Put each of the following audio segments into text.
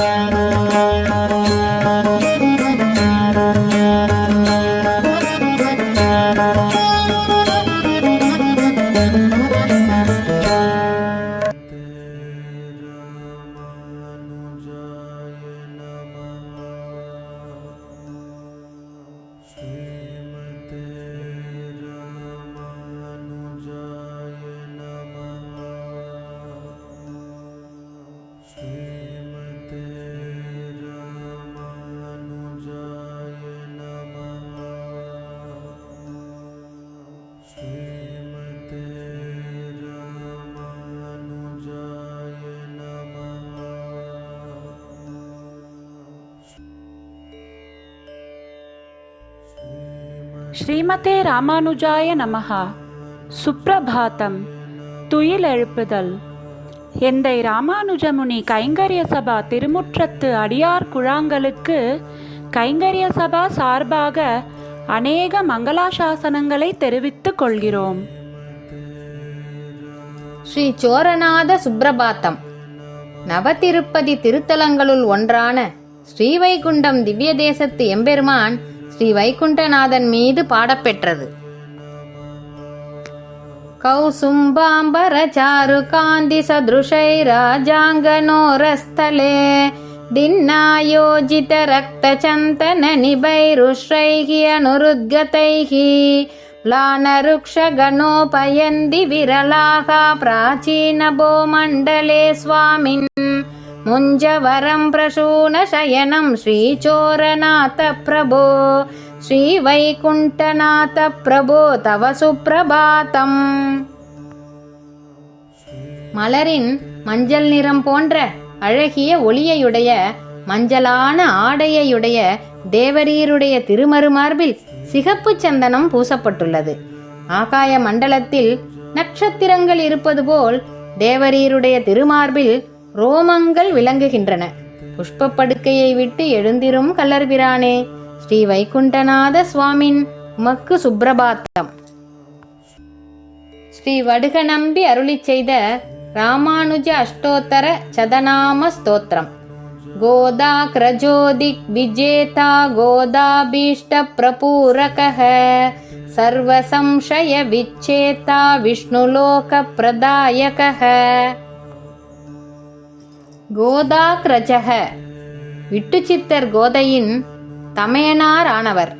Música ஸ்ரீமதே ராமானுஜாய நமஹா. சுப்ரபாதம் துயில் எழுப்புதல். எந்தை ராமானுஜமுனி கைங்கரிய சபா திருமுற்றத்து அடியார் குழாங்களுக்கு கைங்கரிய சபா சார்பாக அநேக மங்களாசாசனங்களை தெரிவித்துக் கொள்கிறோம். ஸ்ரீ சோரநாத சுப்ரபாத்தம். நவதிருப்பதி திருத்தலங்களுள் ஒன்றான ஸ்ரீவைகுண்டம் திவ்ய தேசத்து எம்பெருமான் ஸ்ரீ வைகுண்டநாதன் மீது பாடப்பெற்றது கௌசும்பாம்பர சாரு காந்தி சதுருஷை ராஜாங்கனோரஸ்தலே दिन्नायोजित रक्तचन्तन निभैरुश्रैः अनुरुद्गतैः म्लानरुक्षगणोपयन्ति विरलाः प्राचीनभूमण्डले स्वामिन् मुञ्जवरं प्रसूनशयनं श्रीचोरनाथ प्रभो श्रीवैकुण्ठनाथ प्रभो तव सुप्रभातम् மலரின் மஞ்சள் நிறம் போன்ற அழகிய ஒளியையுடைய மஞ்சளான ஆடையையுடைய தேவரீருடைய திருமருமார்பில் சிகப்பு சந்தனம் பூசப்பட்டுள்ளது ஆகாய மண்டலத்தில் நட்சத்திரங்கள் இருப்பது போல் தேவரீருடைய திருமார்பில் ரோமங்கள் விளங்குகின்றன. புஷ்ப படுக்கையை விட்டு எழுந்திரும் கல்லர்பிரானே ஸ்ரீ வைகுண்டநாத சுவாமின் உமக்கு சுப்ரபாத்தம் ஸ்ரீ வடுக நம்பி செய்த ராமானுஜ அஷ்டோத்தர சதநாம ஸ்தோத்திரம். கோதா கிரஜோதிக் விஜேதா கோதாபீஷ்ட பிரபூரகः சர்வசம்சய விச்சேதா கோதாக்ரஜக விட்டுச்சித்தர் கோதையின் தமையனார் ஆனவர்.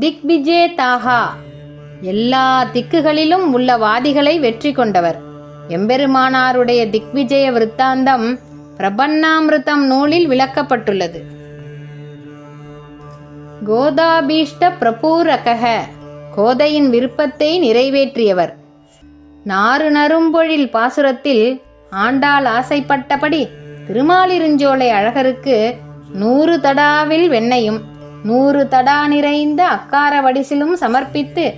திக்விஜேதாகா எல்லா திக்குகளிலும் உள்ள வாதிகளை வெற்றி கொண்டவர். எம்பெருமானாருடைய திக்விஜய விருத்தாந்தம் பிரபன்னாமிருத்தம் நூலில் விளக்கப்பட்டுள்ளது. கோதாபீஷ்ட பிரபூரகக. கோதையின் விருப்பத்தை நிறைவேற்றியவர். நாறு நரும்பொழில் பாசுரத்தில் ஆண்டாள் ஆசைப்பட்டபடி திருமாலிருஞ்சோலை அழகருக்கு நூறு தடாவில் வெண்ணையும் நூறு தடா நிறைந்த அக்கார வடிசிலும் சமர்ப்பித்து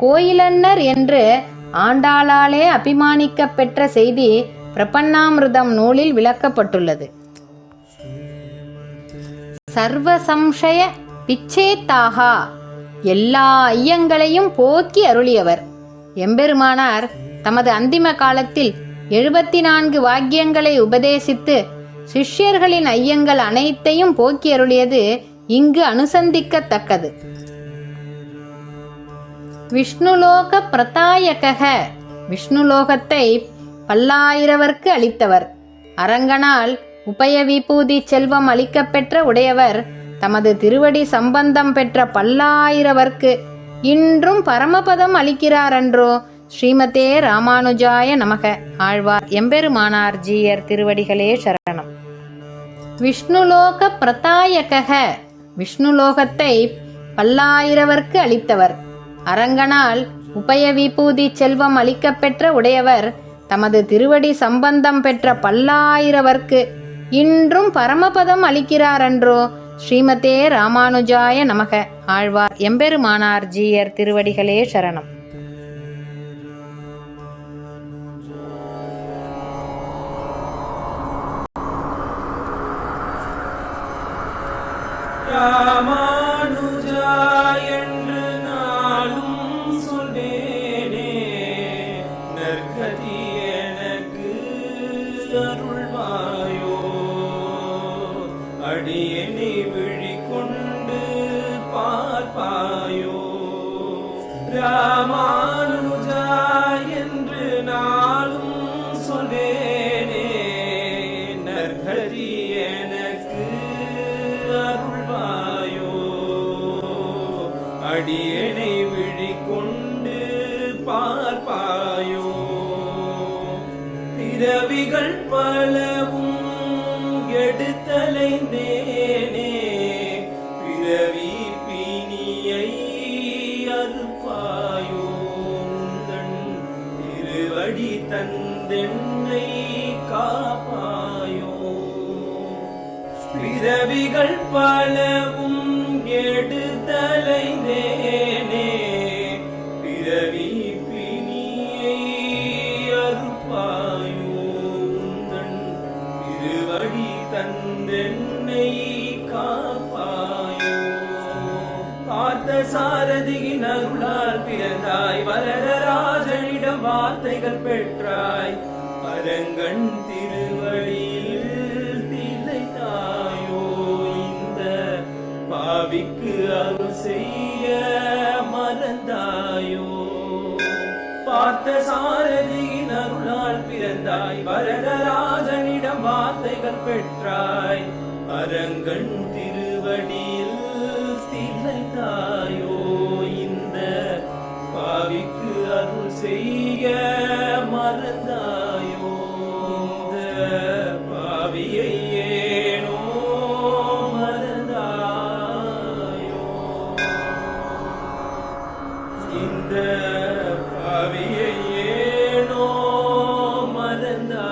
கோயிலன்னர் என்று ஆண்டாளாலே அபிமானிக்கப் பெற்ற செய்தி பிரபன்னாமிருதம் நூலில் விளக்கப்பட்டுள்ளது. சர்வசம்சய பிச்சேத்தாகா எல்லா ஐயங்களையும் போக்கி அருளியவர். எம்பெருமானார் தமது அந்திம காலத்தில் எழுபத்தி நான்கு வாக்கியங்களை உபதேசித்து சிஷ்யர்களின் ஐயங்கள் அனைத்தையும் போக்கியருளியது இங்கு அனுசந்திக்கத்தக்கது. விஷ்ணுலோக பிரதாயகக. விஷ்ணுலோகத்தை பல்லாயிரவர்க்கு அளித்தவர். அரங்கனால் உபய விபூதி செல்வம் அளிக்கப்பெற்ற உடையவர். தமது திருவடி சம்பந்தம் பெற்ற பல்லாயிரவர்க்கு இன்றும் பரமபதம் அளிக்கிறாரன்றோ ஸ்ரீமதே ராமானுஜாய நமக. ஆழ்வார் எம்பெருமானார் ஜீயர் திருவடிகளே சரணம். விஷ்ணுலோக பிரதாயக விஷ்ணுலோகத்தை பல்லாயிரவர்க்கு அளித்தவர். அரங்கனால் உபய விபூதி செல்வம் அளிக்கப்பெற்ற உடையவர். தமது திருவடி சம்பந்தம் பெற்ற பல்லாயிரவர்க்கு இன்றும் பரமபதம் அளிக்கிறாரன்றோ ஸ்ரீமதே ராமானுஜாய நமக. ஆழ்வார் எம்பெருமானார் ஜீயர் திருவடிகளே சரணம். ராமானுஜா என்று நாளும் சொல்வேனே நற்கதி அருள்வாயோ. அடியேனே அடியனை விழி கொண்டு பார்ப்பாயோ. பிறவிகள் பலவும் எடுத்தலைந்தேனே பிறவி பிணியை அறுப்பாயோ. உந்தன் திருவடி தந்தென்னை காப்பாயோ. பிறவிகள் பலவும் எடுத்தலைந்தேனே பிறவி பிணியை அறுப்பாயோ திருவடி தந்தென்னை காப்பாயோ. பார்த்த சாரதியின் அருளால் பிறந்தாய் வரதராஜனிடம் வார்த்தைகள் பெற்றாய். அரங்கன் பாவிக்கு அருள் செய்ய மறந்தாயோ? பார்த்த சாரதியின் அருளால் பிறந்தாய். வரதராஜனிடம் வார்த்தைகள் பெற்றாய். அரங்கன் திருவடியில் திளைத்தாயோ? இந்த பாவிக்கு அருள் செய்ய மறந்தாயோ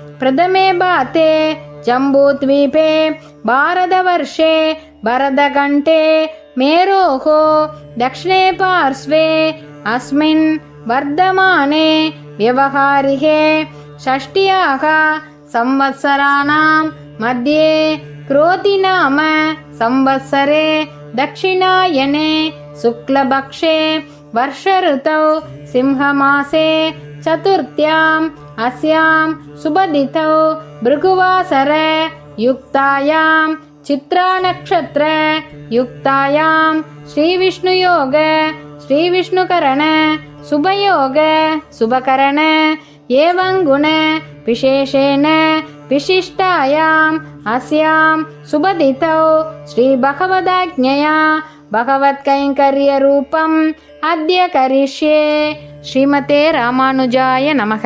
प्रथमे बाते जम्बूद्वीपे भारतवर्षे भरतकण्ठे मेरोः दक्षिणे पार्श्वे अस्मिन् वर्धमाने व्यवहारिके षष्ट्याः संवत्सराणां मध्ये क्रोधि नाम संवत्सरे दक्षिणायने शुक्लपक्षे वर्षऋतौ सिंहमासे चतुर्थ्यां अस्यां सुबदितौ भृगुवासर युक्तायां चित्रानक्षत्र युक्तायां श्रीविष्णुयोग श्रीविष्णुकरण सुभयोग सुभकरण एवं गुण विशेषेण विशिष्टायाम् अस्यां सुबदितौ श्रीभगवदाज्ञया भगवत्कैङ्कर्यरूपम् अद्य करिष्ये श्रीमते रामानुजाय नमः